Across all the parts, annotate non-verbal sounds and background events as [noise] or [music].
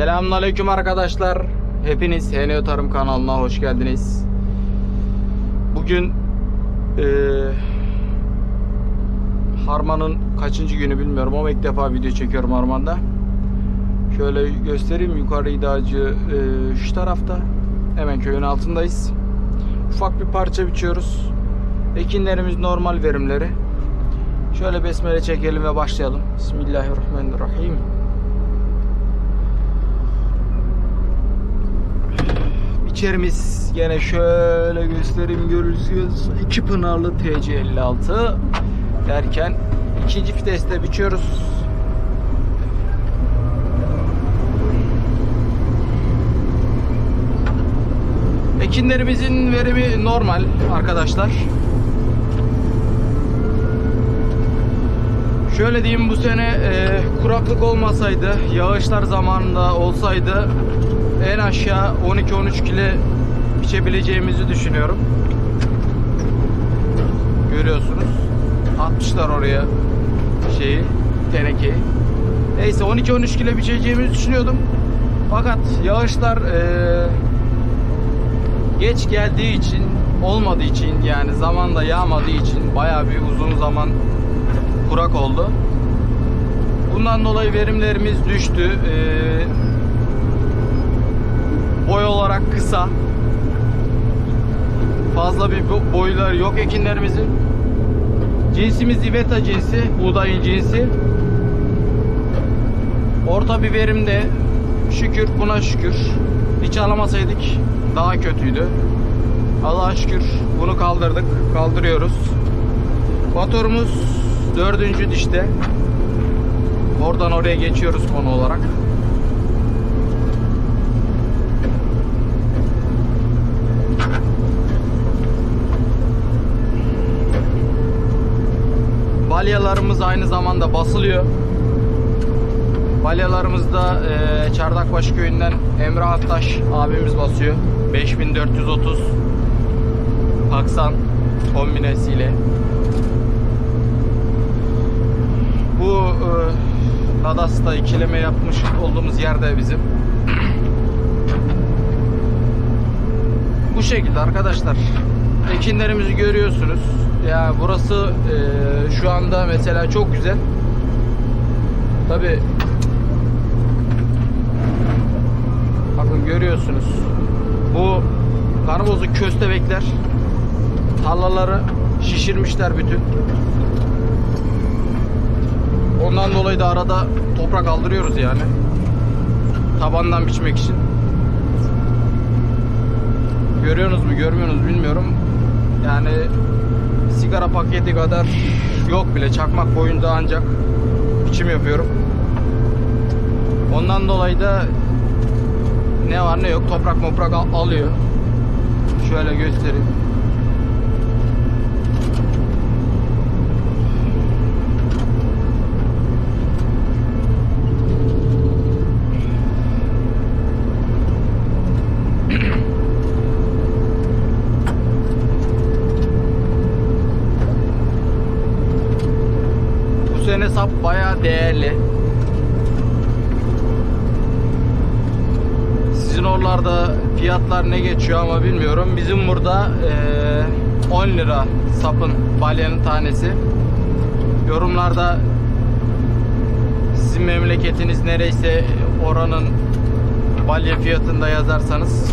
Selamünaleyküm arkadaşlar. Hepiniz HNO Tarım kanalına hoş geldiniz. Bugün eee Harman'ın kaçıncı günü bilmiyorum ama ilk defa video çekiyorum Harman'da. Şöyle göstereyim yukarı idacı eee, şu tarafta. Hemen köyün altındayız. Ufak bir parça biçiyoruz. Ekinlerimiz normal verimleri. Şöyle besmele çekelim ve başlayalım. Bismillahirrahmanirrahim. İçerimiz gene şöyle göstereyim görürsünüz. İki pınarlı TC56 derken ikinci viteste biçiyoruz. Ekinlerimizin verimi normal arkadaşlar. Şöyle diyeyim bu sene e, kuraklık olmasaydı, yağışlar zamanında olsaydı en aşağı 12-13 kilo biçebileceğimizi düşünüyorum. Görüyorsunuz. Atmışlar oraya şeyi, tenekeyi. Neyse 12-13 kilo biçeceğimizi düşünüyordum. Fakat yağışlar e, geç geldiği için, olmadığı için yani zamanda yağmadığı için bayağı bir uzun zaman kurak oldu. Bundan dolayı verimlerimiz düştü. Ee, boy olarak kısa. Fazla bir bo- boyları yok ekinlerimizin. Cinsimiz Iveta cinsi, buğdayın cinsi. Orta bir verimde şükür buna şükür. Hiç alamasaydık daha kötüydü. Allah'a şükür bunu kaldırdık. Kaldırıyoruz. Motorumuz dördüncü dişte. Oradan oraya geçiyoruz konu olarak. Balyalarımız aynı zamanda basılıyor. Balyalarımız da e, Çardakbaşı köyünden Emre Aktaş abimiz basıyor. 5430 Aksan kombinesiyle. Bu e, Nadas'ta ikileme yapmış olduğumuz yerde bizim. Bu şekilde arkadaşlar. Ekinlerimizi görüyorsunuz. Ya burası e, şu anda mesela çok güzel. Tabi bakın görüyorsunuz. Bu karnabozlu köstebekler tarlaları şişirmişler bütün. Ondan dolayı da arada toprak aldırıyoruz yani. Tabandan biçmek için. Görüyorsunuz mu görmüyorsunuz bilmiyorum. Yani sigara paketi kadar yok bile çakmak boyunda ancak biçim yapıyorum. Ondan dolayı da ne var ne yok toprak moprak al- alıyor. Şöyle göstereyim. Bu sene sap bayağı değerli. Oralarda fiyatlar ne geçiyor ama bilmiyorum. Bizim burada eee, 10 lira sapın balyanın tanesi. Yorumlarda sizin memleketiniz nereyse oranın balya fiyatında yazarsanız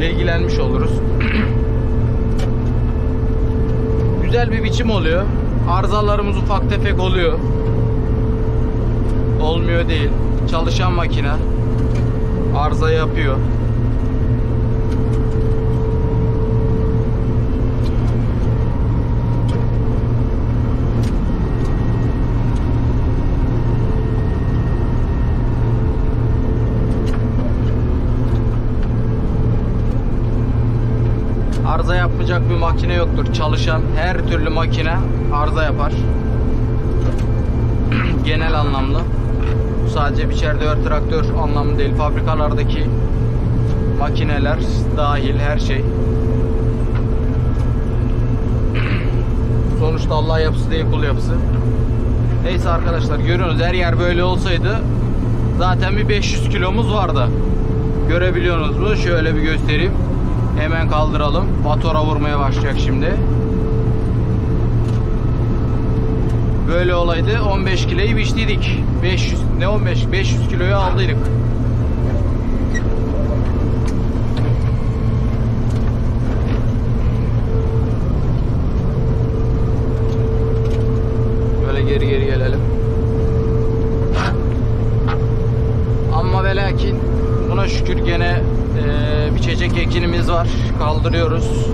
bilgilenmiş oluruz. [clears throat] Güzel bir biçim oluyor. Arızalarımız ufak tefek oluyor. Olmuyor değil. Çalışan makine arıza yapıyor. Arıza yapmayacak bir makine yoktur. Çalışan her türlü makine arıza yapar. [clears throat] Genel anlamda. Bu sadece biçer dört traktör anlamı değil. Fabrikalardaki makineler dahil her şey. Sonuçta Allah yapısı değil kul yapısı. Neyse arkadaşlar görüyorsunuz her yer böyle olsaydı zaten bir 500 kilomuz vardı. Görebiliyorsunuz mu? Şöyle bir göstereyim. Hemen kaldıralım. Motora vurmaya başlayacak şimdi. Böyle olaydı 15 kiloyu biçtiydik. 500 ne 15 500 kiloyu aldıydık. Böyle geri geri gelelim. Ama ve lakin buna şükür gene eee biçecek ekinimiz var. Kaldırıyoruz.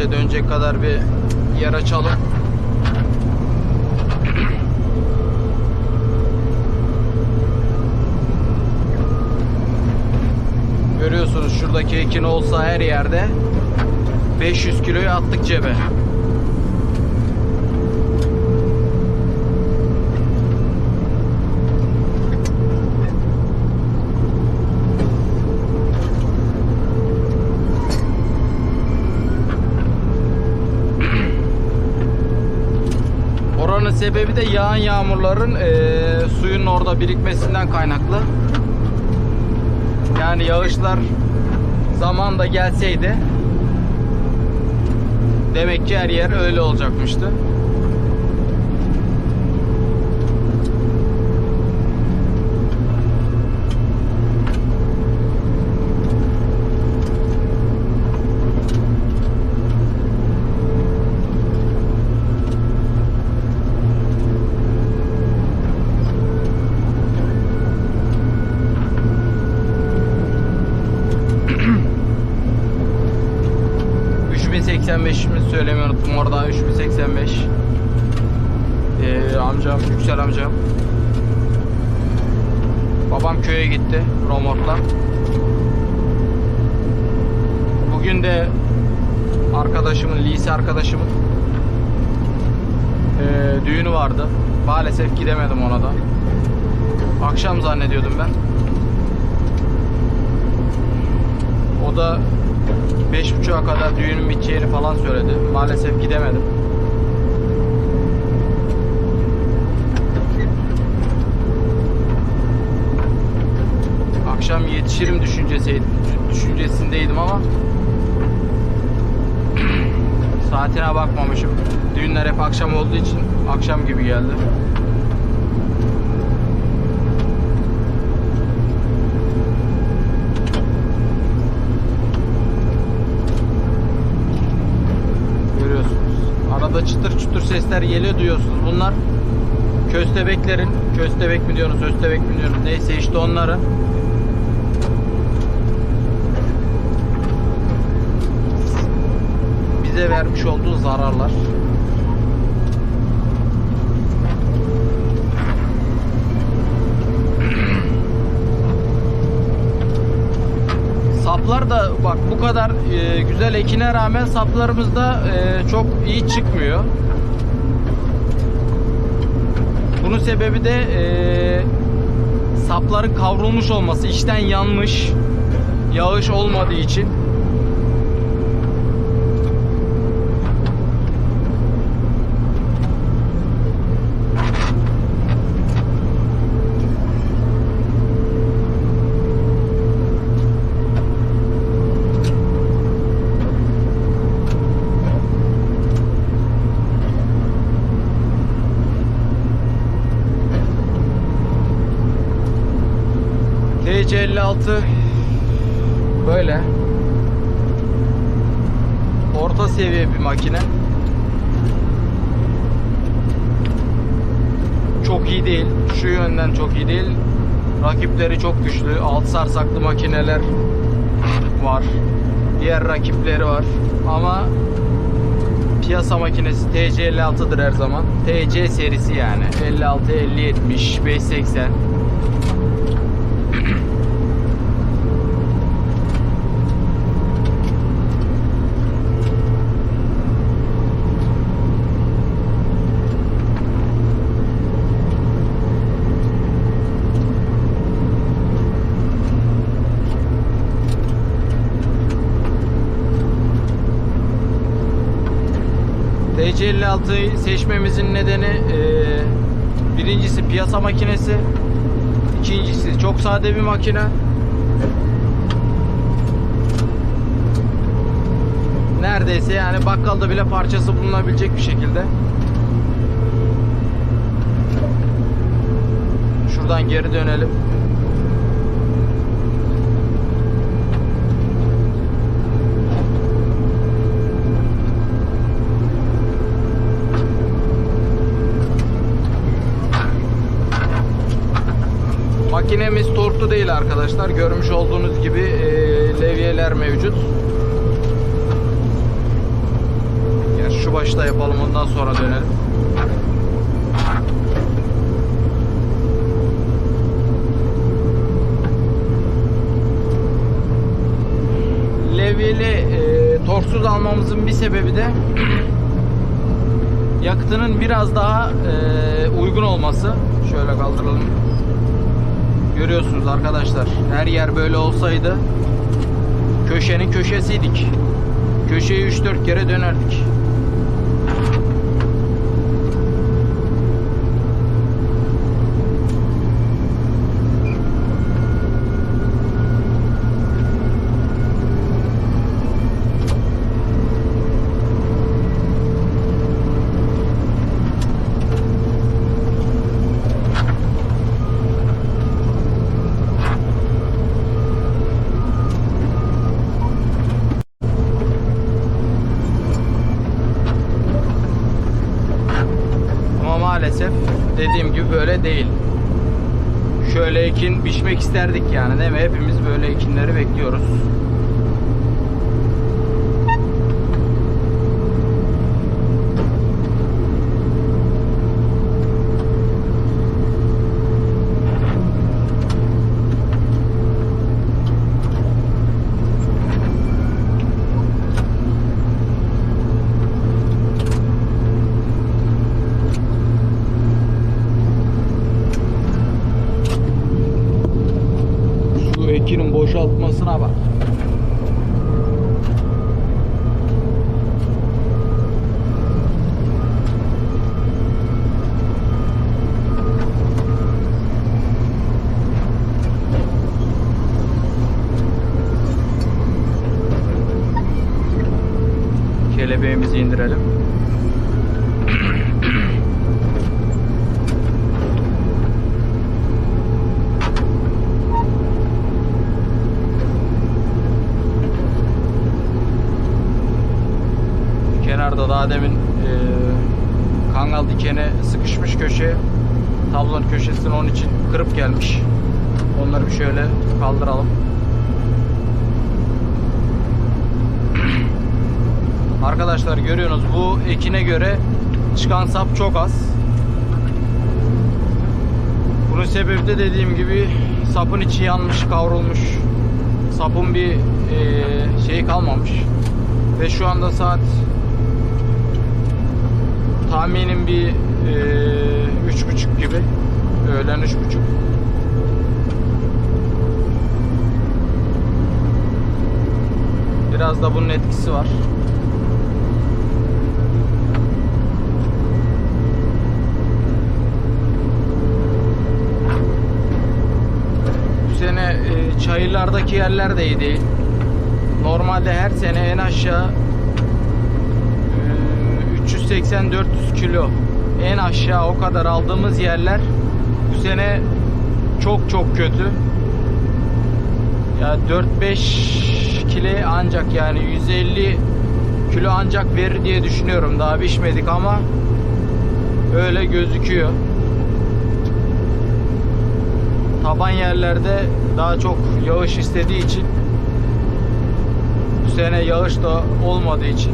Kendimize dönecek kadar bir yer açalım. Görüyorsunuz şuradaki ekin olsa her yerde 500 kiloyu attık cebe. Sebebi de yağan yağmurların eee, suyun orada birikmesinden kaynaklı. Yani yağışlar zamanda gelseydi demek ki her yer öyle olacakmıştı. Mi söylemeyi unuttum. Orada 3085 ee, amcam Yüksel amcam. Babam köye gitti Romort'la bugün de arkadaşımın lise arkadaşımın ee, düğünü vardı. Maalesef gidemedim ona da. Akşam zannediyordum ben. O da 5.30'a kadar düğünün biteceğini falan söyledi. Maalesef gidemedim. Akşam yetişirim düşüncesi düşüncesindeydim ama [clears throat] saatine bakmamışım. Düğünler hep akşam olduğu için akşam gibi geldi. Arada çıtır çıtır sesler geliyor duyuyorsunuz. Bunlar köstebeklerin, köstebek mi diyorsunuz, östebek mi diyorsunuz neyse işte onların bize vermiş olduğu zararlar. Saplar da bak bu kadar e, güzel ekine rağmen saplarımız da e, çok iyi çıkmıyor. Bunun sebebi de e, sapların kavrulmuş olması, içten yanmış, yağış olmadığı için. TC56 böyle. Orta seviye bir makine. Çok iyi değil. Şu yönden çok iyi değil. Rakipleri çok güçlü. Alt sarsaklı makineler var. Diğer rakipleri var. Ama piyasa makinesi TC56'dır her zaman. TC serisi yani. 56 50 70 580 DC56'yı seçmemizin nedeni e, birincisi piyasa makinesi, ikincisi çok sade bir makine. Neredeyse yani bakkalda bile parçası bulunabilecek bir şekilde. Şuradan geri dönelim. Makinemiz torklu değil arkadaşlar. Görmüş olduğunuz gibi e, levyeler mevcut. Ya şu başta yapalım ondan sonra dönelim. Levyeli e, torksuz almamızın bir sebebi de [clears throat] yakıtının biraz daha e, uygun olması. Şöyle kaldıralım. Görüyorsunuz arkadaşlar. Her yer böyle olsaydı köşenin köşesiydik. Köşeyi 3-4 kere dönerdik. Ama maalesef dediğim gibi böyle değil. Şöyle ekin biçmek isterdik yani değil mi? Hepimiz böyle ekinleri bekliyoruz. Şu ekinin boşaltmasına bak. Dikene sıkışmış köşe. Tablonun köşesini onun için kırıp gelmiş. Onları bir şöyle kaldıralım. [clears throat] Arkadaşlar görüyorsunuz bu ekine göre çıkan sap çok az. Bunun sebebi de dediğim gibi sapın içi yanmış, kavrulmuş. Sapın bir e, şeyi kalmamış. Ve şu anda saat tahminim bir e, üç buçuk gibi. Öğlen üç buçuk. Biraz da bunun etkisi var. Bu sene e, çayırlardaki yerler de iyi. Normalde her sene en aşağı 380-400 kilo en aşağı o kadar aldığımız yerler bu sene çok çok kötü. Ya 4-5 kilo ancak yani 150 kilo ancak verir diye düşünüyorum. Daha biçmedik ama öyle gözüküyor. Taban yerlerde daha çok yağış istediği için bu sene yağış da olmadığı için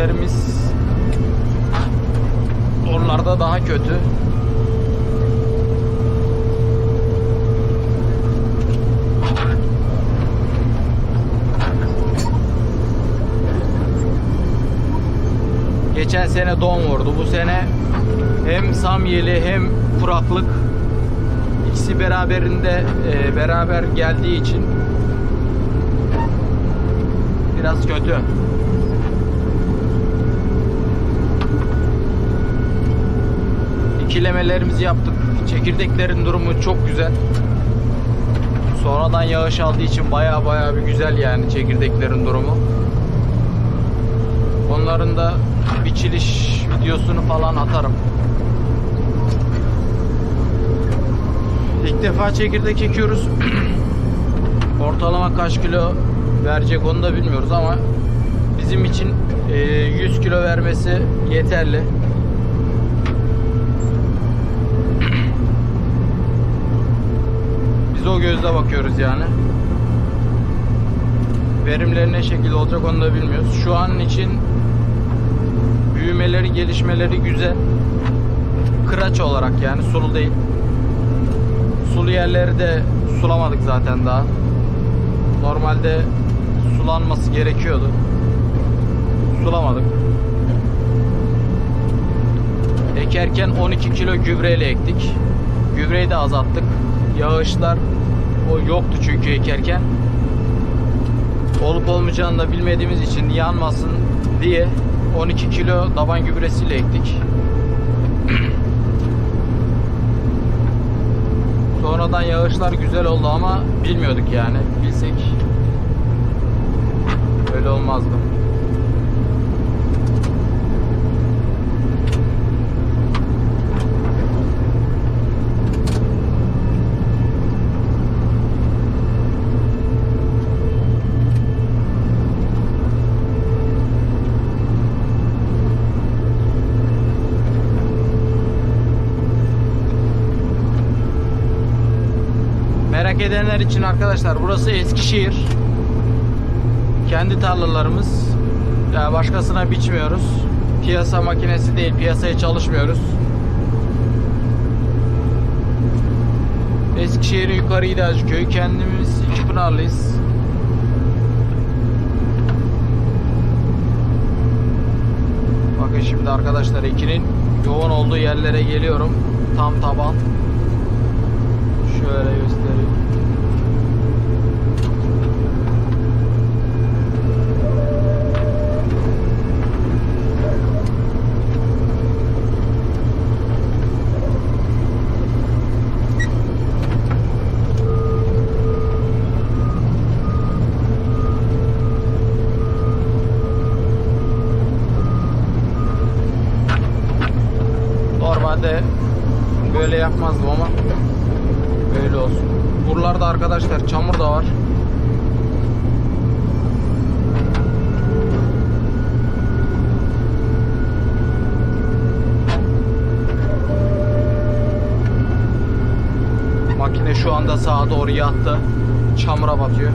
ekinlerimiz oralarda daha kötü. Geçen sene don vurdu. Bu sene hem samyeli hem kuraklık ikisi beraberinde e, beraber geldiği için biraz kötü. İkilemelerimizi yaptık. Çekirdeklerin durumu çok güzel. Sonradan yağış aldığı için baya baya bir güzel yani çekirdeklerin durumu. Onların da biçiliş videosunu falan atarım. İlk defa çekirdek ekiyoruz. [clears throat] Ortalama kaç kilo verecek onu da bilmiyoruz ama bizim için e, 100 kilo vermesi yeterli. O gözle bakıyoruz yani. Verimleri ne şekilde olacak onu da bilmiyoruz. Şu an için büyümeleri, gelişmeleri güzel. Kıraç olarak yani sulu değil. Sulu yerleri de sulamadık zaten daha. Normalde sulanması gerekiyordu. Sulamadık. Ekerken 12 kilo gübreyle ektik. Gübreyi de azalttık. Yağışlar o yoktu çünkü ekerken. Olup olmayacağını da bilmediğimiz için yanmasın diye 12 kilo daban gübresiyle ektik. [clears throat] Sonradan yağışlar güzel oldu ama bilmiyorduk yani. Bilsek öyle olmazdı. Edenler için arkadaşlar burası Eskişehir. Kendi tarlalarımız. Yani başkasına biçmiyoruz. Piyasa makinesi değil, piyasaya çalışmıyoruz. Eskişehir'in yukarı İdacı köyü. Kendimiz iki Pınarlıyız. Bakın şimdi arkadaşlar ikinin yoğun olduğu yerlere geliyorum. Tam taban. Şöyle göstereyim. Normalde böyle yapmazdım ama Öyle olsun. Buralarda arkadaşlar çamur da var. Makine şu anda sağa doğru yattı. Çamura batıyor.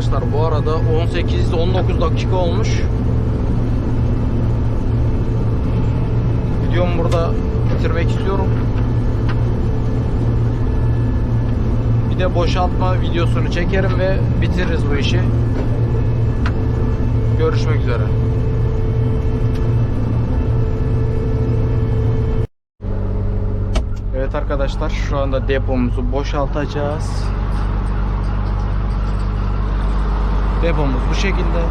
Arkadaşlar bu arada 18-19 dakika olmuş. Videomu burada bitirmek istiyorum. Bir de boşaltma videosunu çekerim ve bitiririz bu işi. Görüşmek üzere. Evet arkadaşlar şu anda depomuzu boşaltacağız. Depomuz bu şekilde.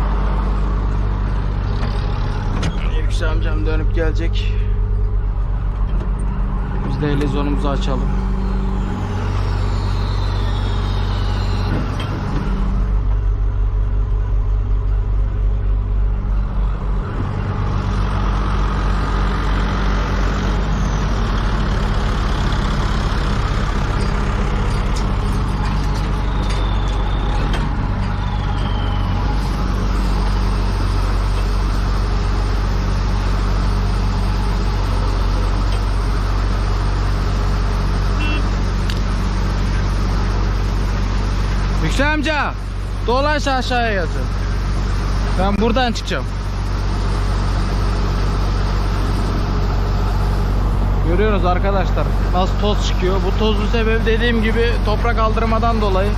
Yüksel amcam dönüp gelecek. Biz de elezonumuzu açalım. Hüseyin amca dolaş aşağıya yazın. Ben buradan çıkacağım. Görüyorsunuz arkadaşlar nasıl toz çıkıyor. Bu tozun sebebi dediğim gibi toprak kaldırmadan dolayı.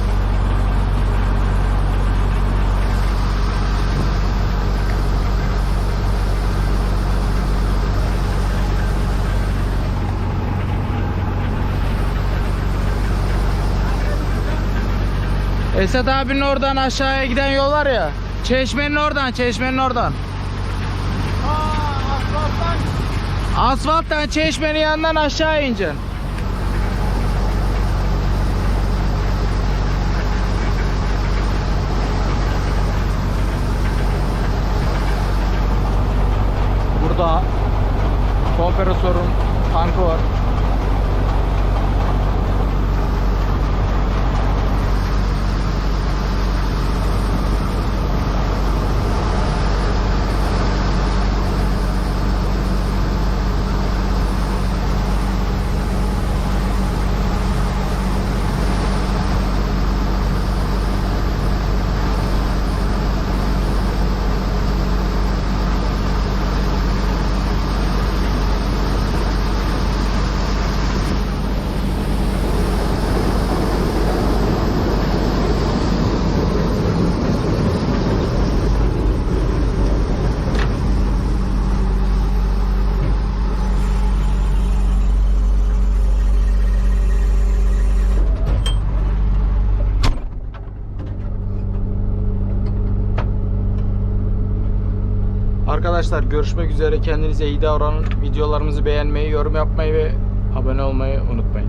Esat abinin oradan aşağıya giden yol var ya. Çeşmenin oradan, çeşmenin oradan. Asfalttan çeşmenin yanından aşağı ineceksin. Burada kompresörün tankı var. Arkadaşlar görüşmek üzere. Kendinize iyi davranın. Videolarımızı beğenmeyi, yorum yapmayı ve abone olmayı unutmayın.